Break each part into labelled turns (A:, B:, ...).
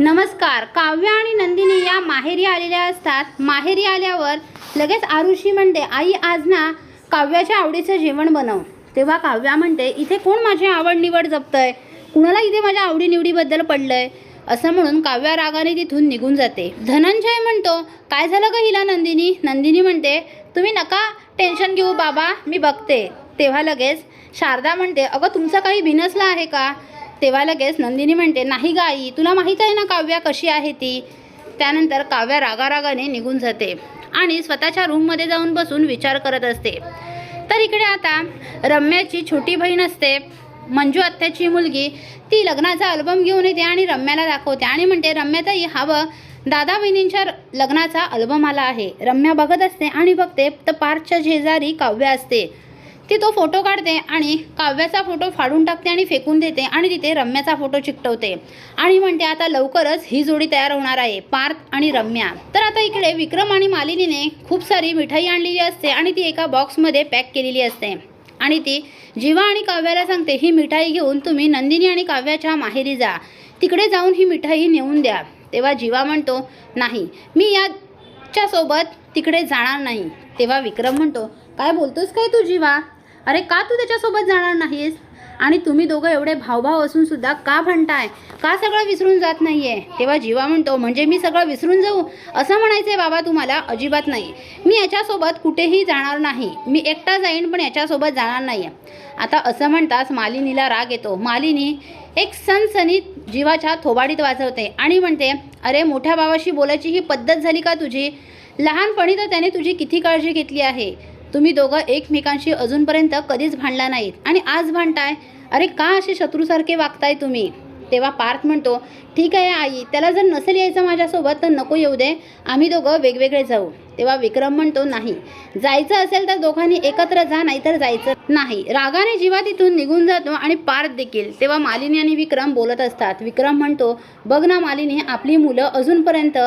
A: नमस्कार काव्य आणि नंदिनी या माहेरी आलेल्या असतात. माहेरी आल्यावर लगेच आरुषी म्हणते आई आज ना काव्याच्या आवडीचं जेवण बनव. तेव्हा काव्या म्हणते इथे कोण माझी आवड निवड जपतंय? कुणाला इथे माझ्या आवडीनिवडीबद्दल पडलंय? असं म्हणून काव्या रागाने तिथून निघून जाते. धनंजय म्हणतो काय झालं का हिला नंदिनी? नंदिनी म्हणते तुम्ही नका टेन्शन घेऊ बाबा मी बघते. तेव्हा लगेच शारदा म्हणते अगं तुमचा काही भिनसला आहे का? तेव्हा लगेच नंदिनी म्हणते नाही गाई तुला माहीत आहे ना काव्या कशी आहे ती? त्यानंतर काव्या रागारागाने निघून जाते आणि स्वतःच्या रूममध्ये जाऊन बसून विचार करत असते. तर इकडे आता रम्याची छोटी बहीण असते. मंजू आत्याची मुलगी ती लग्नाचा अल्बम घेऊन येते आणि रम्याला दाखवते आणि म्हणते रम्याताई हवं दादा बहिणींच्या लग्नाचा अल्बम आला आहे. रम्या बघत असते आणि बघते तर पार्कच्या शेजारी काव्य असते. ती तो फोटो काढते आणि काव्याचा फोटो फाडून टाकते आणि फेकून देते आणि तिथे रम्याचा फोटो चिकटवते. आणि म्हणते आता लवकरच ही जोडी तयार होणार आहे पार्थ आणि रम्या. तर आता इकडे विक्रम आणि मालिनीने खूप सारी मिठाई आणलेली असते आणि ती एका बॉक्समध्ये पॅक केलेली असते. आणि ती जीवा आणि काव्याला सांगते ही मिठाई घेऊन तुम्ही नंदिनी आणि काव्याच्या माहेरी जा. तिकडे जाऊन ही मिठाई नेऊन द्या. तेव्हा जीवा म्हणतो नाही मी याच्या सोबत तिकडे जाणार नाही. तेव्हा विक्रम म्हणतो काय बोलतोस काय तू जीवा? अरे का तू त्याच्यासोबत जाणार नाहीस? आणि तुम्ही दोघं एवढे भावभाव असून सुद्धा का म्हणताय का सगळं विसरून जात नाही आहे तेव्हा जीवा म्हणतो म्हणजे मी सगळं विसरून जाऊ? असं म्हणायचंय बाबा तुम्हाला अजिबात नाही. मी याच्यासोबत कुठेही जाणार नाही. मी एकटा जाईन पण याच्यासोबत जाणार नाही आहे आता असं म्हणताच मालिनीला राग येतो. मालिनी एक सनसनीत जीवाच्या थोबाडीत वाजवते आणि म्हणते अरे मोठ्या भावाशी बोलायची ही पद्धत झाली का तुझी? लहानपणी तर त्याने तुझी किती काळजी घेतली आहे? तुम्ही दोघं एकमेकांशी अजूनपर्यंत कधीच भांडला नाहीत. आणि आज भांडताय? अरे का असे शत्रूसारखे वागताय तुम्ही? तेव्हा पार्थ म्हणतो ठीक आहे आई त्याला जर नसेल यायचं माझ्यासोबत तर नको येऊ दे. आम्ही दोघं वेगवेगळे जाऊ. तेव्हा विक्रम म्हणतो नाही जायचं असेल तर दोघांनी एकत्र जा नाहीतर जायचं नाही. रागाने जीवा तिथून निघून जातो आणि पार्थ देखील. तेव्हा मालिनी आणि विक्रम बोलत असतात. विक्रम म्हणतो बघ ना मालिनी आपली मुलं अजूनपर्यंत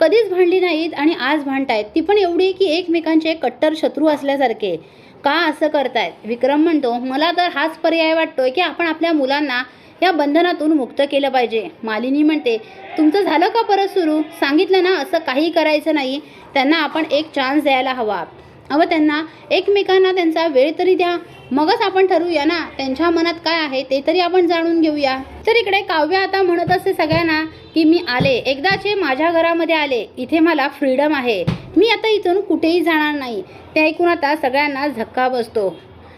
A: कधीच भांडली नाहीत आणि आज भांडतायत. ती पण एवढी की एकमेकांचे कट्टर शत्रू असल्यासारखे. का असं करतायत? विक्रम म्हणतो मला तर हाच पर्याय वाटतोय की आपण आपल्या मुलांना या बंधनातून मुक्त केलं पाहिजे. मालिनी म्हणते तुमचं झालं का परत सुरू? सांगितलं ना असं काही करायचं नाही. त्यांना आपण एक चान्स द्यायला हवा. अव त्यांना एकमेकांना त्यांचा वेळ तरी द्या. मगच आपण ठरवूया ना त्यांच्या मनात काय आहे ते तरी आपण जाणून घेऊया. तर इकडे काव्य आता म्हणत असते सगळ्यांना की मी आले. एकदाचे माझ्या घरामध्ये आले. इथे मला फ्रीडम आहे. मी आता इथून कुठेही जाणार नाही. ते ऐकून आता सगळ्यांना धक्का बसतो.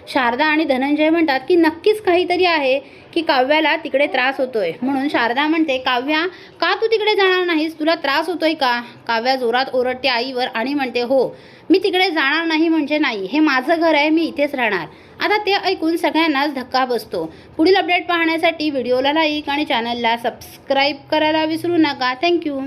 A: शारदा आणि धनंजय म्हणतात की नक्कीच काहीतरी आहे की काव्याला तिकडे त्रास होतोय. म्हणून शारदा म्हणते काव्या का तू तिकडे जाणार नाहीस? तुला त्रास होतोय का? काव्या जोरात ओरडते आईवर आणि म्हणते हो मी तिकडे जाणार नाही म्हणजे नाही. हे माझं घर आहे मी इथेच राहणार. आता ते ऐकून सगळ्यांनाच धक्का बसतो. पुढील अपडेट पाहण्यासाठी व्हिडिओला लाईक आणि चॅनलला सबस्क्राईब करायला विसरू नका. थँक्यू.